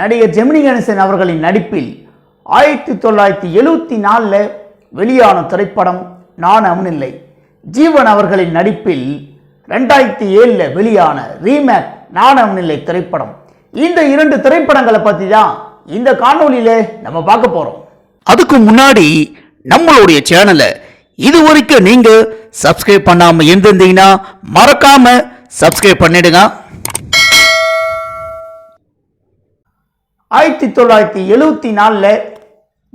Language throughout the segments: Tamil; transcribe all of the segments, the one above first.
நடிகர் ஜெமினி கணேசன் அவர்களின் நடிப்பில் ஆயிரத்தி தொள்ளாயிரத்தி எழுவத்தி நாலில் வெளியான திரைப்படம் நான் அவனில்லை ஜீவன் அவர்களின் நடிப்பில் ரெண்டாயிரத்தி ஏழில் வெளியான ரீமேக் நான் அவனில்லை திரைப்படம். இந்த இரண்டு திரைப்படங்களை பற்றி தான் இந்த காணொலியில் நம்ம பார்க்க போகிறோம் அதுக்கு முன்னாடி நம்மளுடைய சேனலை இது வரைக்கும் நீங்கள் சப்ஸ்கிரைப் பண்ணாமல் இருந்திருந்தீங்கன்னா மறக்காமல் சப்ஸ்கிரைப் பண்ணிடுங்க. ஆயிரத்தி தொள்ளாயிரத்தி எழுபத்தி நாலில்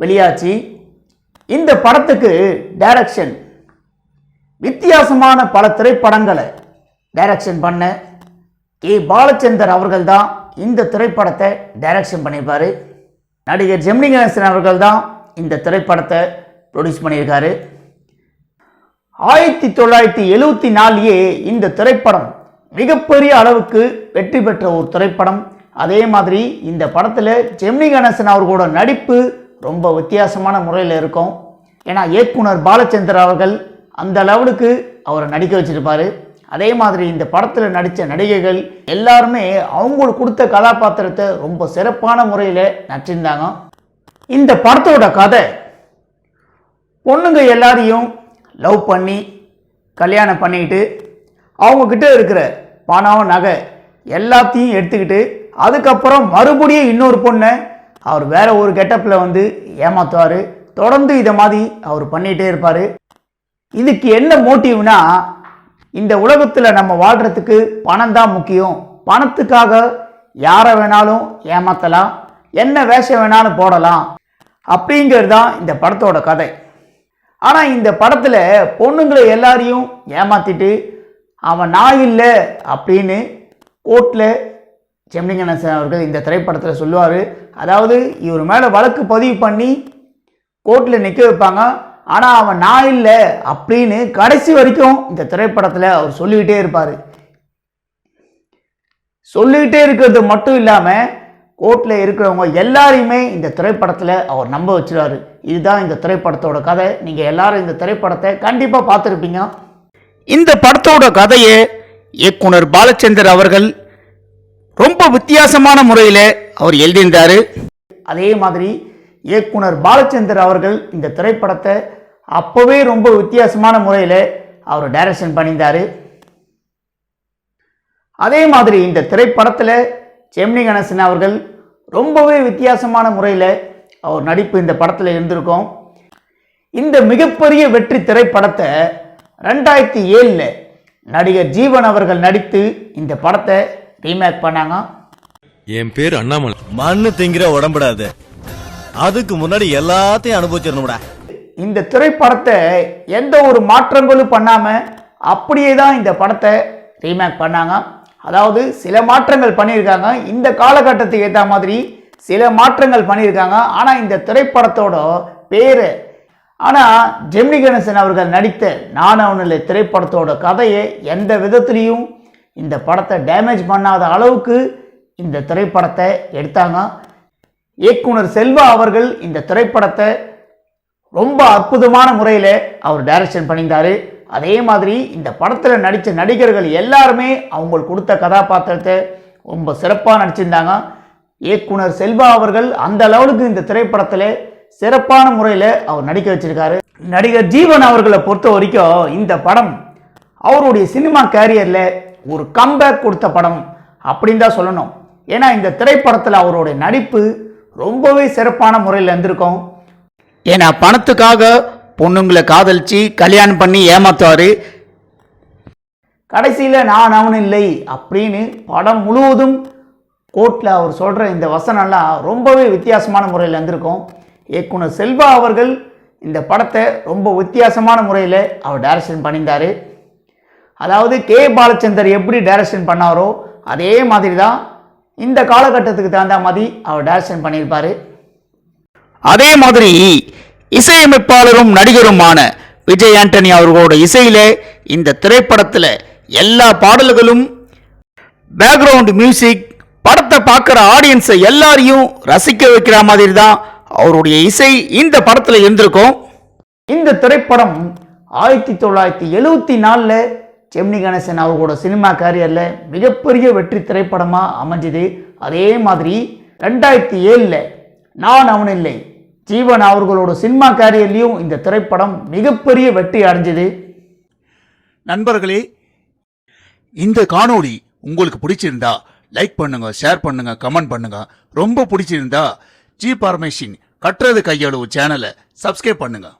வெளியாச்சு. இந்த படத்துக்கு டைரக்ஷன் வித்தியாசமான பல திரைப்படங்களை டைரக்ஷன் பண்ண கே பாலச்சந்தர் அவர்கள் தான் இந்த திரைப்படத்தை டைரக்ஷன் பண்ணியிருப்பார். நடிகர் ஜெமினி கணேசன் அவர்கள் தான் இந்த திரைப்படத்தை ப்ரொடியூஸ் பண்ணியிருக்காரு. ஆயிரத்தி தொள்ளாயிரத்தி எழுபத்தி நாலுலேயே இந்த திரைப்படம் மிகப்பெரிய அளவுக்கு வெற்றி பெற்ற ஒரு திரைப்படம். அதே மாதிரி இந்த படத்தில் ஜெமினி கணேசன் அவர்களோட நடிப்பு ரொம்ப வித்தியாசமான முறையில் இருக்கும். ஏன்னா இயக்குனர் பாலச்சந்தர் அவர்கள் அந்த லெவலுக்கு அவரை நடிக்க வச்சுருப்பார். அதே மாதிரி இந்த படத்தில் நடித்த நடிகைகள் எல்லாருமே அவங்களுக்கு கொடுத்த கதாபாத்திரத்தை ரொம்ப சிறப்பான முறையில் நடிச்சிருந்தாங்க. இந்த படத்தோட கதை பொண்ணுங்க எல்லாரையும் லவ் பண்ணி கல்யாணம் பண்ணிக்கிட்டு அவங்கக்கிட்ட இருக்கிற பணம் நகை எல்லாத்தையும் எடுத்துக்கிட்டு அதுக்கப்புறம் மறுபடியும் இன்னொரு பொண்ணை அவர் வேற ஒரு கெட்டப்பில் வந்து ஏமாத்துவார். தொடர்ந்து இதை மாதிரி அவர் பண்ணிகிட்டே இருப்பார். இதுக்கு என்ன மோட்டிவ்னா இந்த உலகத்தில் நம்ம வாழ்கிறதுக்கு பணம் தான் முக்கியம். பணத்துக்காக யாரை வேணாலும் ஏமாற்றலாம் என்ன வேஷம் வேணாலும் போடலாம். அப்படிங்கிறது தான் இந்த படத்தோட கதை. ஆனால் இந்த படத்தில் பொண்ணுங்களை எல்லாரையும் ஏமாத்திட்டு அவன் நான் இல்லை அப்படின்னு கோர்ட்டில் ஜெமினி கணேசன் அவர்கள் இந்த திரைப்படத்தில் சொல்லுவார். அதாவது இவர் மேலே வழக்கு பதிவு பண்ணி கோர்ட்டில் நிற்க வைப்பாங்க. ஆனால் அவன் நான் இல்லை அப்படின்னு கடைசி வரைக்கும் இந்த திரைப்படத்தில் அவர் சொல்லிக்கிட்டே இருப்பார். சொல்லிக்கிட்டே இருக்கிறது மட்டும் இல்லாமல் கோர்ட்டில் இருக்கிறவங்க எல்லாரையுமே இந்த திரைப்படத்தில் அவர் நம்ப வச்சிருவாரு. இதுதான் இந்த திரைப்படத்தோட கதை. நீங்கள் எல்லாரும் இந்த திரைப்படத்தை கண்டிப்பாக பார்த்துருப்பீங்க. இந்த படத்தோட கதையை இயக்குனர் பாலச்சந்தர் அவர்கள் ரொம்ப வித்தியாசமான முறையில் அவர் எழுதியிருந்தார். அதே மாதிரி இயக்குனர் பாலச்சந்தர் அவர்கள் இந்த திரைப்படத்தை அப்போவே ரொம்ப வித்தியாசமான முறையில் அவர் டைரக்ஷன் பண்ணியிருந்தார். அதே மாதிரி இந்த திரைப்படத்தில் ஜெமினி கணேசன் அவர்கள் ரொம்பவே வித்தியாசமான முறையில் அவர் நடிப்பு இந்த படத்தில் இருந்திருக்கோம். இந்த மிகப்பெரிய வெற்றி திரைப்படத்தை ரெண்டாயிரத்தி ஏழில் நடிகர் ஜீவன் அவர்கள் நடித்து இந்த படத்தை ரீமேக் பண்ணாங்க. என் பேர் அண்ணாமலை. மண்ணு திங்கிற உடம்புடாது. அதுக்கு முன்னாடி எல்லாத்தையும் அனுபவிச்சிடணும்டா. இந்த திரைப்படத்தை எந்த ஒரு மாற்றங்களும் பண்ணாமல் அப்படியே தான் இந்த படத்தை ரீமேக் பண்ணாங்க. அதாவது சில மாற்றங்கள் பண்ணியிருக்காங்க. இந்த காலகட்டத்துக்கு ஏற்ற மாதிரி சில மாற்றங்கள் பண்ணியிருக்காங்க. ஆனால் இந்த திரைப்படத்தோட பேர். ஆனால் ஜெமினி கணேசன் அவர்கள் நடித்த நான் அவனில் திரைப்படத்தோட கதையை எந்த விதத்துலேயும் இந்த படத்தை டேமேஜ் பண்ணாத அளவுக்கு இந்த திரைப்படத்தை எடுத்தாங்க. இயக்குனர் செல்வா அவர்கள் இந்த திரைப்படத்தை ரொம்ப அற்புதமான முறையில் அவர் டைரக்ஷன் பண்ணியிருந்தாரு. அதே மாதிரி இந்த படத்தில் நடித்த நடிகர்கள் எல்லாருமே அவங்களுக்கு கொடுத்த கதாபாத்திரத்தை ரொம்ப சிறப்பாக நடிச்சிருந்தாங்க. இயக்குனர் செல்வா அவர்கள் அந்த லெவலுக்கு இந்த திரைப்படத்தில் சிறப்பான முறையில் அவர் நடிக்க வச்சிருக்காரு. நடிகர் ஜீவன் அவர்களை பொறுத்த வரைக்கும் இந்த படம் அவருடைய சினிமா கேரியரில் ஒரு கம்பேக் கொடுத்த படம் அப்படின்னு தான் சொல்லணும். ஏன்னா இந்த திரைப்படத்தில் அவருடைய நடிப்பு ரொம்பவே சிறப்பான முறையில் இருந்திருக்கும். ஏன்னா பணத்துக்காக பொண்ணுங்களை காதலிச்சு கல்யாணம் பண்ணி ஏமாத்துவார். கடைசியில் நான் அவன் இல்லை அப்படின்னு படம் முழுவதும் கோர்ட்டில் அவர் சொல்கிற இந்த வசனம்லாம் ரொம்பவே வித்தியாசமான முறையில் இருந்திருக்கும். இயக்குனர் செல்வா அவர்கள் இந்த படத்தை ரொம்ப வித்தியாசமான முறையில் அவர் டைரக்ஷன் பண்ணியிருந்தார். அதாவது கே பாலச்சந்தர் எப்படி டைரக்ஷன் பண்ணாரோ அதே மாதிரி தான் இந்த காலகட்டத்துக்கு தகுந்த மாதிரி அவர் டைரக்ஷன் பண்ணியிருப்பார். அதே மாதிரி இசையமைப்பாளரும் நடிகருமான விஜய் ஆண்டனி அவர்களோட இசையில இந்த திரைப்படத்தில் எல்லா பாடல்களும் பேக்ரவுண்ட் மியூசிக் படத்தை பார்க்குற ஆடியன்ஸை எல்லாரையும் ரசிக்க வைக்கிற மாதிரி தான் அவருடைய இசை இந்த படத்தில் இருந்திருக்கும். இந்த திரைப்படம் ஆயிரத்தி தொள்ளாயிரத்தி எழுவத்தி நாலில் ஜெமினி கணேசன் அவர்களோட சினிமா கேரியரில் மிகப்பெரிய வெற்றி திரைப்படமாக அமைஞ்சுது. அதே மாதிரி ரெண்டாயிரத்தி ஏழில் நான் அவன் இல்லை. ஜீவன் அவர்களோட சினிமா கேரியர்லேயும் இந்த திரைப்படம் மிகப்பெரிய வெற்றி அடைஞ்சது. நண்பர்களே இந்த காணொளி உங்களுக்கு பிடிச்சிருந்தா லைக் பண்ணுங்க ஷேர் பண்ணுங்க கமெண்ட் பண்ணுங்க. ரொம்ப பிடிச்சிருந்தா ஜி பார்மேஷின் கட்டுறது கையளவு சேனலை சப்ஸ்கிரைப் பண்ணுங்கள்